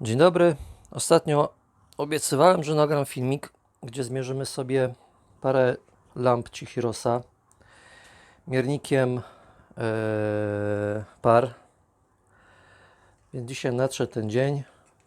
Dzień dobry. Ostatnio obiecywałem, że nagram filmik, gdzie zmierzymy sobie parę lamp Cichirosa miernikiem e, par. Więc dzisiaj nadszedł ten dzień.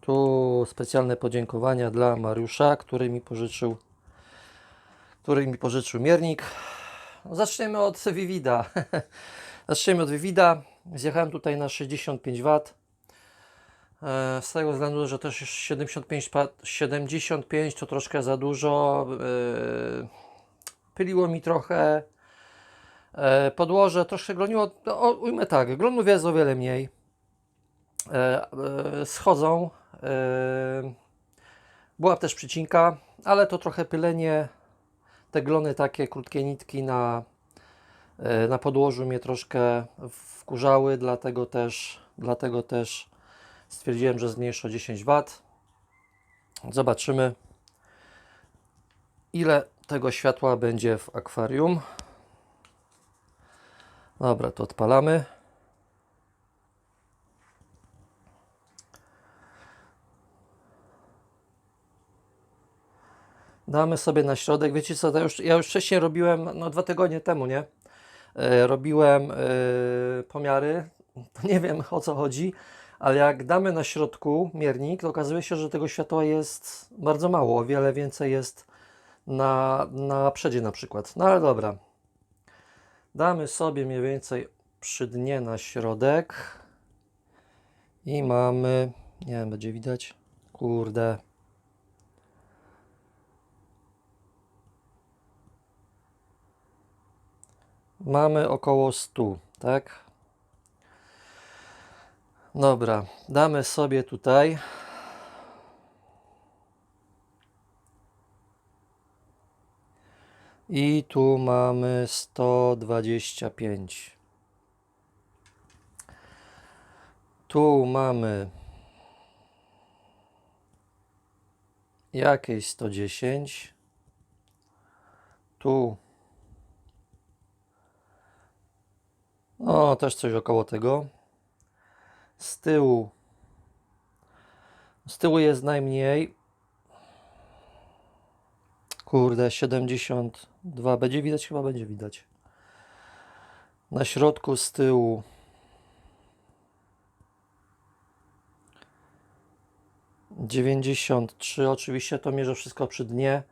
Tu specjalne podziękowania dla Mariusza, który mi pożyczył, który mi pożyczył miernik. No, zaczniemy od Vivida. Zaczniemy od Vivida. Zjechałem tutaj na 65 W. E, Z tego względu, że też już 75, pa- 75 to troszkę za dużo. e, Pyliło mi trochę. e, Podłoże troszkę gloniło. No, ujmę tak, glonów jest o wiele mniej. Schodzą. Była też przycinka, ale to trochę pylenie. Te glony takie, krótkie nitki na, na podłożu mnie troszkę wkurzały, dlatego też, dlatego też Stwierdziłem, że zmniejszę o 10 W. Zobaczymy, ile tego światła będzie w akwarium. Dobra, to odpalamy. Damy sobie na środek. Wiecie co, już, ja już wcześniej robiłem, no dwa tygodnie temu, nie? E, robiłem e, pomiary. Nie wiem o co chodzi, ale jak damy na środku miernik, to okazuje się, że tego światła jest bardzo mało. O wiele więcej jest na, na przedzie na przykład. No ale dobra. Damy sobie mniej więcej przy dnie na środek. I mamy. Nie wiem, będzie widać. Kurde. Mamy około 100, tak? Dobra, damy sobie tutaj. I tu mamy 125. Tu mamy jakieś 110. Tu no też coś około tego. Z tyłu. Z tyłu jest najmniej. Kurde, 72. Będzie widać? Chyba będzie widać. Na środku z tyłu. Dziewięćdziesiąt trzy. Oczywiście to mierzę wszystko przy dnie.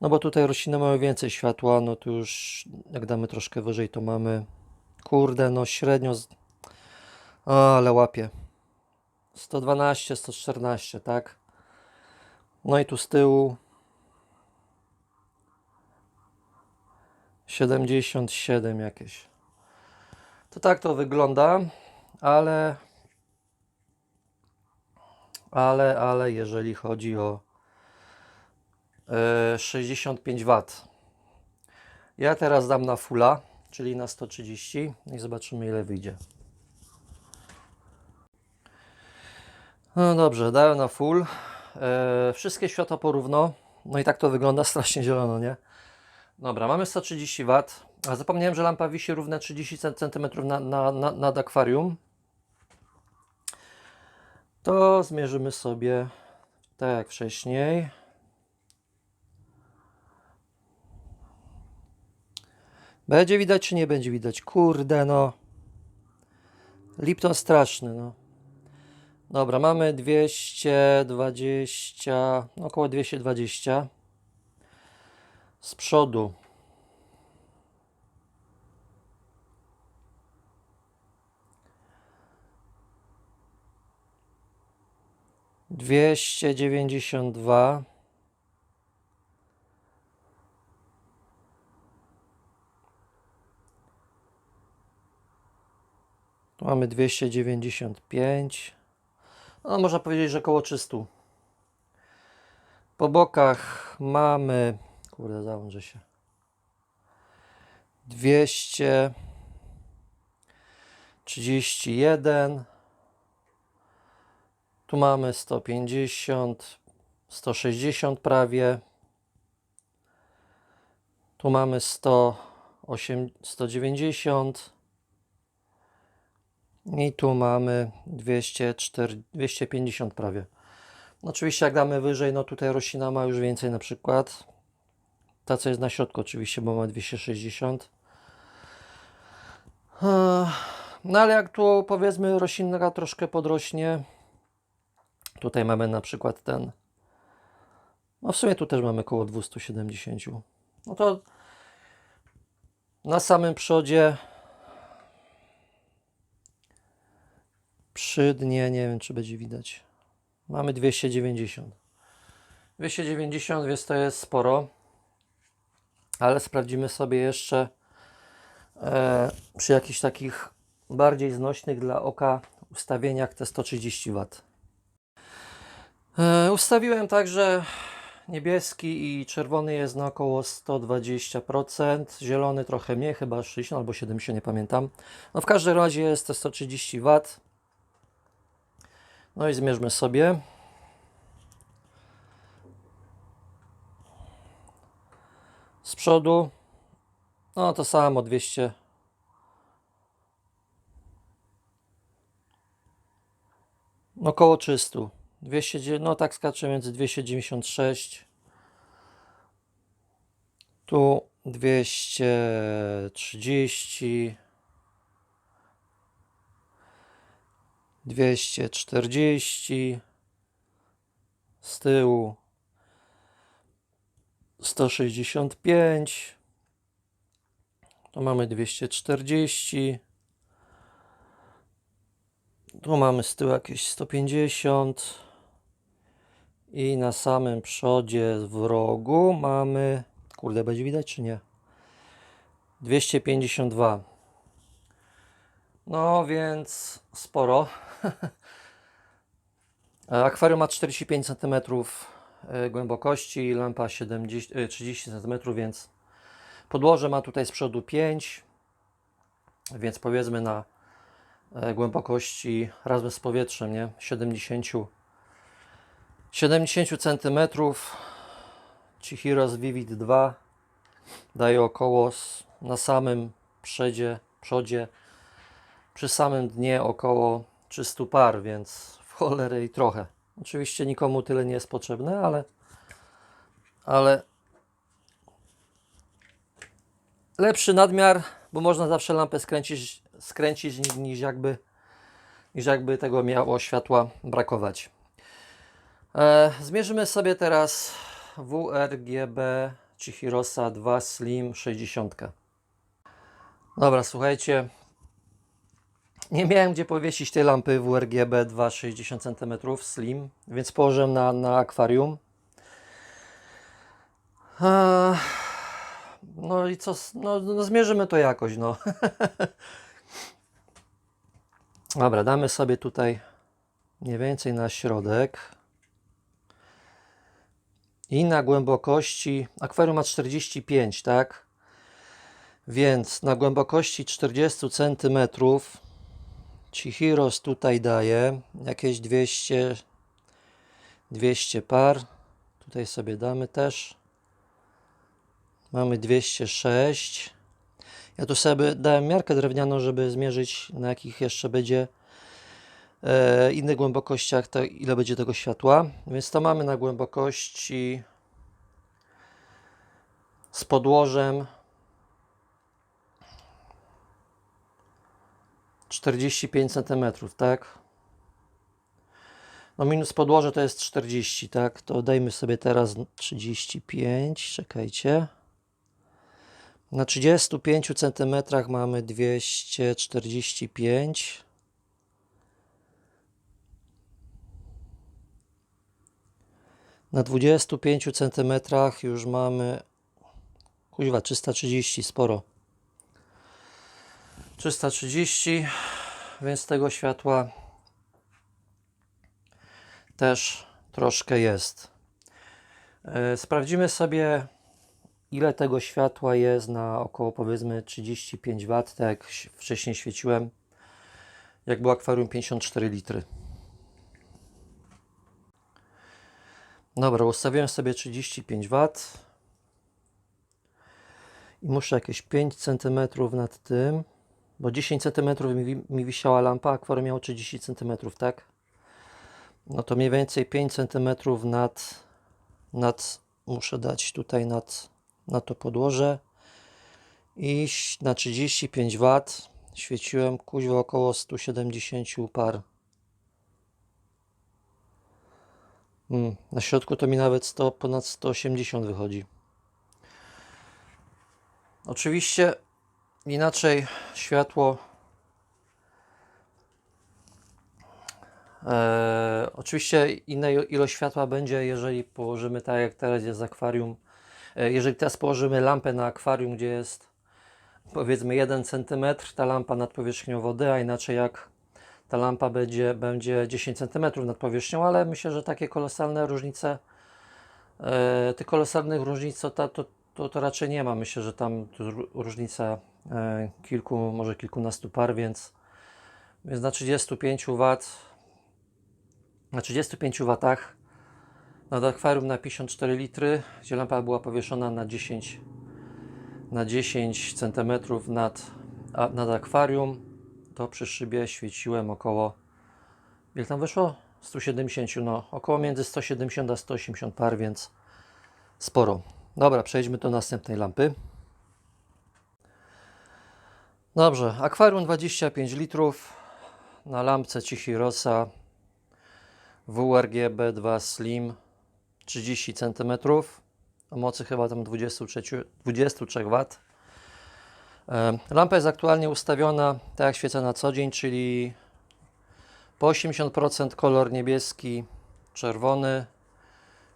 No bo tutaj rośliny mają więcej światła. No tu już jak damy troszkę wyżej, to mamy. Kurde, no średnio. O, ale łapie. 112, 114, tak? No i tu z tyłu 77 jakieś. To tak to wygląda, ale ale, ale jeżeli chodzi o e, 65 W. Ja teraz dam na fulla, czyli na 130 i zobaczymy ile wyjdzie. No dobrze, dałem na full. E, wszystkie światła porówno. No i tak to wygląda strasznie zielono, nie? Dobra, mamy 130 W. A zapomniałem, że lampa wisi równe 30 cm na, na, na, nad akwarium. To zmierzymy sobie tak jak wcześniej. Będzie widać czy nie będzie widać? Kurde no. Lipton straszny no. Dobra, mamy 220, no około 220 z przodu. Dwieście dziewięćdziesiąt dwa. Mamy dwieście dziewięćdziesiąt pięć. No, można powiedzieć, że około 300. Po bokach mamy, kurde, załączę się. 231. Tu mamy 150, 160 prawie. Tu mamy 108, 190. I tu mamy 204, 250 prawie. Oczywiście jak damy wyżej, no tutaj roślina ma już więcej na przykład. Ta co jest na środku oczywiście, bo ma 260. Ech, No ale jak tu powiedzmy roślinka troszkę podrośnie, tutaj mamy na przykład ten, no w sumie tu też mamy około 270. No to na samym przodzie przy dnie, nie wiem czy będzie widać, mamy 290. 290, więc to jest sporo, ale sprawdzimy sobie jeszcze e, przy jakichś takich bardziej znośnych dla oka ustawieniach te 130 W. E, ustawiłem także niebieski i czerwony jest na około 120%, zielony trochę mniej, chyba 60 albo 70, nie pamiętam. No w każdym razie jest to 130 W. No i zmierzmy sobie. Z przodu, no to samo 200. No około 300. 200, no tak skacze między 296. Tu 230. 240 z tyłu 165 tu mamy 240 tu mamy z tyłu jakieś 150 i na samym przodzie w rogu mamy kurde będzie widać czy nie? 252 no więc sporo Akwarium ma 45 cm głębokości, lampa 70, e, 30 cm, więc podłoże ma tutaj z przodu 5, więc powiedzmy na e, głębokości razem z powietrzem, nie? 70 70 cm Chihiros Vivid 2 daje około na samym przodzie, przodzie przy samym dnie około 300 par, więc w cholerę i trochę. Oczywiście nikomu tyle nie jest potrzebne, ale ale lepszy nadmiar, bo można zawsze lampę skręcić, skręcić ni- niż jakby niż jakby tego miało światła brakować. E, zmierzymy sobie teraz WRGB Chihirosa 2 Slim 60. Dobra, słuchajcie, nie miałem gdzie powiesić tej lampy WRGB 260 cm slim, więc położyłem na, na akwarium. No i co? No, no zmierzymy to jakoś, no. Dobra, damy sobie tutaj mniej więcej na środek. I na głębokości, akwarium ma 45, tak? Więc na głębokości 40 centymetrów Chihiros tutaj daje jakieś 200, 200 par. Tutaj sobie damy też. Mamy 206. Ja tu sobie dałem miarkę drewnianą, żeby zmierzyć na jakich jeszcze będzie e, innych głębokościach, to ile będzie tego światła. Więc to mamy na głębokości z podłożem 45 cm, tak? No minus podłoże to jest 40, tak? To dajmy sobie teraz 35, czekajcie. Na 35 cm mamy 245. Na 25 cm już mamy kuźwa 330, sporo. 330, więc tego światła też troszkę jest. E, Sprawdzimy sobie, ile tego światła jest na około powiedzmy 35 W, tak jak wcześniej świeciłem, jak było akwarium 54 litry. Dobra, ustawiłem sobie 35 W i muszę jakieś 5 cm nad tym bo 10 cm mi, mi wisiała lampa, akwarium miało 30 cm, tak? No to mniej więcej 5 cm nad, nad muszę dać tutaj nad, na to podłoże i na 35 W świeciłem kuźwa około 170 par. Mm, na środku to mi nawet 100, ponad 180 wychodzi. Oczywiście inaczej światło. E, oczywiście inna ilo- ilość światła będzie, jeżeli położymy tak jak teraz jest akwarium. E, jeżeli teraz położymy lampę na akwarium, gdzie jest powiedzmy 1 cm ta lampa nad powierzchnią wody, a inaczej jak ta lampa będzie, będzie 10 cm nad powierzchnią, ale myślę, że takie kolosalne różnice, e, tych kolosalnych różnic to, to, to, to raczej nie ma. Myślę, że tam różnica kilku, może kilkunastu par, więc, więc na 35 W, na 35 W nad akwarium na 54 litry, gdzie lampa była powieszona na 10 na 10 cm nad, a, nad akwarium, to przy szybie świeciłem około, ile tam wyszło? 170, no około między 170 a 180 par, więc sporo. Dobra, przejdźmy do następnej lampy. Dobrze, akwarium 25 litrów na lampce Cichirosa WRG B2 Slim 30 cm o mocy chyba tam 23, 23 W. Lampa jest aktualnie ustawiona tak jak świecę na co dzień, czyli po 80% kolor niebieski, czerwony,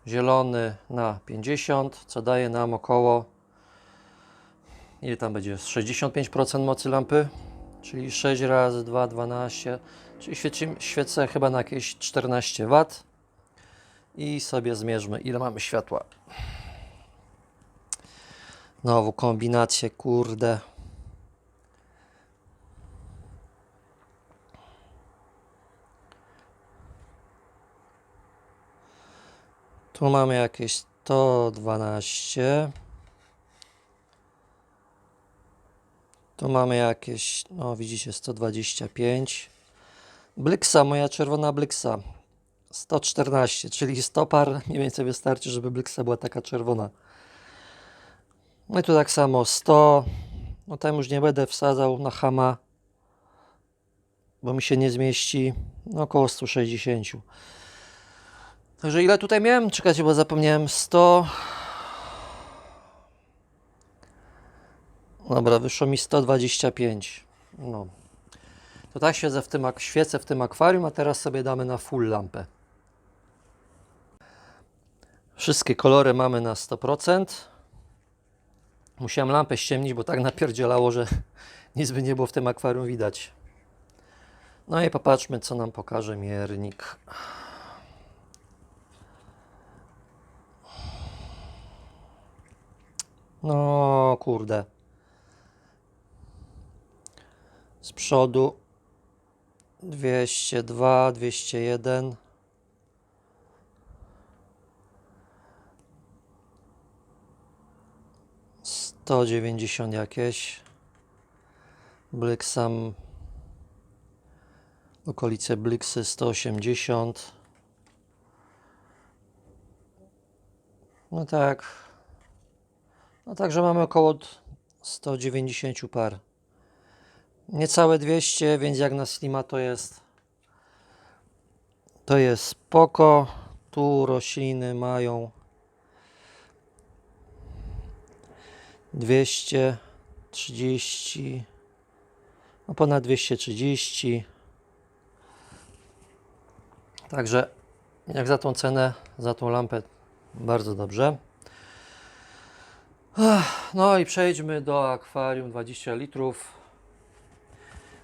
zielony na 50, co daje nam około ile tam będzie 65% mocy lampy, czyli 6 razy 2 12, czyli świeci, świecę chyba na jakieś 14 W i sobie zmierzmy ile mamy światła. Znowu kombinacje, kurde. Tu mamy jakieś 112. Tu mamy jakieś, no widzicie, 125. Blyksa, moja czerwona blyksa. 114, czyli 100 par mniej więcej wystarczy, żeby blyksa była taka czerwona. No i tu tak samo 100. No tam już nie będę wsadzał na hama, bo mi się nie zmieści. No około 160. Także ile tutaj miałem? Czekajcie, bo zapomniałem 100. Dobra, wyszło mi 125. No. To tak siedzę w tym, świecę w tym akwarium, a teraz sobie damy na full lampę. Wszystkie kolory mamy na 100%. Musiałem lampę ściemnić, bo tak napierdzielało, że nic by nie było w tym akwarium widać. No i popatrzmy, co nam pokaże miernik. No, kurde. Z przodu 202, 201. Sto dziewięćdziesiąt jakieś. Blyksam. Okolice Bliksy 180. No tak. No także mamy około 190 par. Niecałe 200, więc jak na Slima to jest to jest spoko. Tu rośliny mają 230 no ponad 230 także jak za tą cenę, za tą lampę bardzo dobrze. No i przejdźmy do akwarium 20 litrów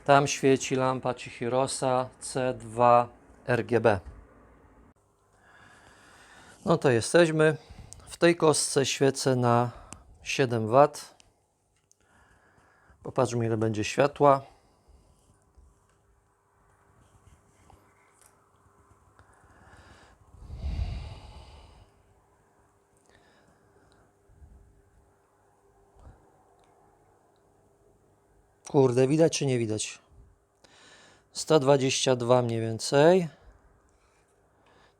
tam świeci lampa Chihirosa C2 RGB no to jesteśmy. W tej kostce świecę na 7 W Popatrzmy ile będzie światła. Kurde, widać czy nie widać? 122 mniej więcej.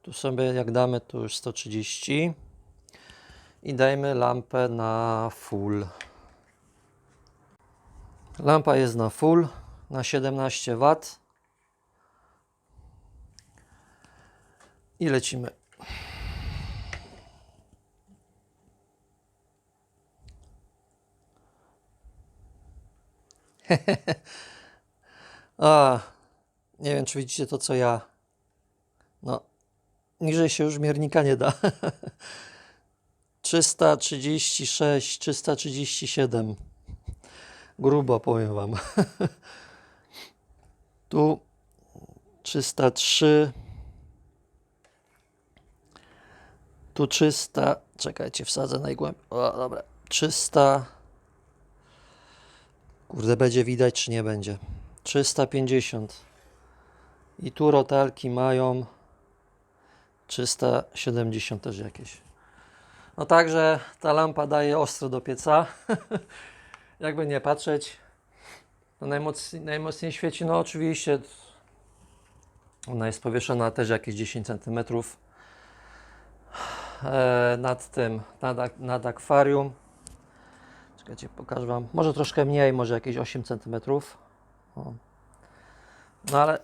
Tu sobie jak damy, to już 130. I dajmy lampę na full. Lampa jest na full, na 17 W. I lecimy. A, nie wiem, czy widzicie to, co ja. No, niżej się już miernika nie da. 336, 337. Grubo powiem Wam. Tu 303. Tu 300. Czekajcie, wsadzę najgłębiej. O, dobra. 300. Kurde, będzie widać, czy nie będzie. 350. I tu rotalki mają 370 też jakieś. No także ta lampa daje ostro do pieca. Jakby nie patrzeć. No najmocniej, najmocniej świeci, no oczywiście ona jest powieszona też jakieś 10 cm e, nad tym, nad, nad akwarium. Czekajcie, pokażę Wam. Może troszkę mniej, może jakieś 8 cm. O. No ale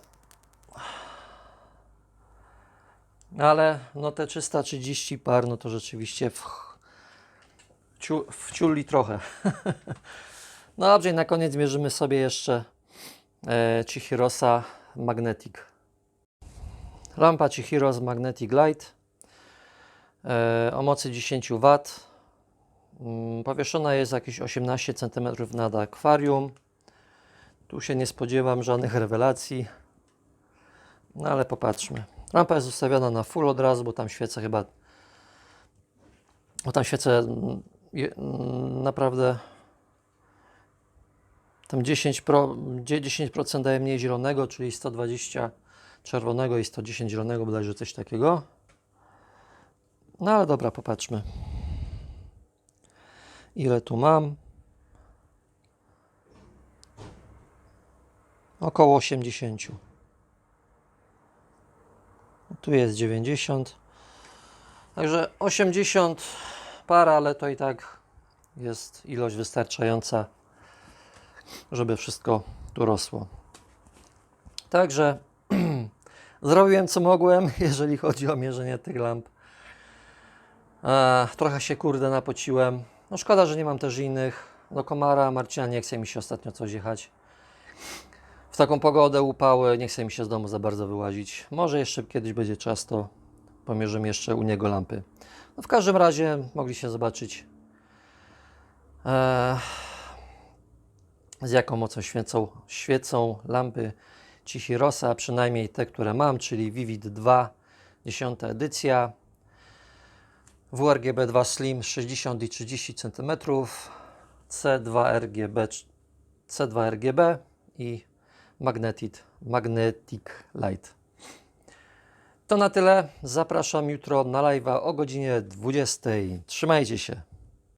ale no te 330 par, no to rzeczywiście w, ciu, wciuli trochę. no dobrze, i na koniec mierzymy sobie jeszcze e, Chihirosa Magnetic. Lampa Chihiros Magnetic Light e, o mocy 10 W. Mm, Powieszona jest jakieś 18 cm nad akwarium. Tu się nie spodziewam żadnych rewelacji. No ale popatrzmy. Lampa jest ustawiona na full od razu, bo tam świecę chyba. Bo tam świecę mm, mm, naprawdę. Tam 10%, pro, gdzie 10% daje mniej zielonego, czyli 120 czerwonego i 110 zielonego, bodajże coś takiego. No ale dobra, popatrzmy. Ile tu mam? Około 80. Tu jest 90. Także 80 par, ale to i tak jest ilość wystarczająca, żeby wszystko tu rosło. Także zrobiłem co mogłem, jeżeli chodzi o mierzenie tych lamp. Trochę się kurde napociłem. No szkoda, że nie mam też innych. Do komara Marcina nie chce mi się ostatnio coś jechać. W taką pogodę, upały, nie chce mi się z domu za bardzo wyłazić. Może jeszcze kiedyś będzie czas, to pomierzymy jeszcze u niego lampy. No w każdym razie mogliście zobaczyć e, z jaką mocą świecą, świecą lampy Chihirosa, przynajmniej te, które mam, czyli Vivid 2, 10 edycja. WRGB 2 Slim 60 i 30 cm, C2 RGB, C2 RGB i Magnetic, Magnetic Light. To na tyle. Zapraszam jutro na live'a o godzinie 20. Trzymajcie się.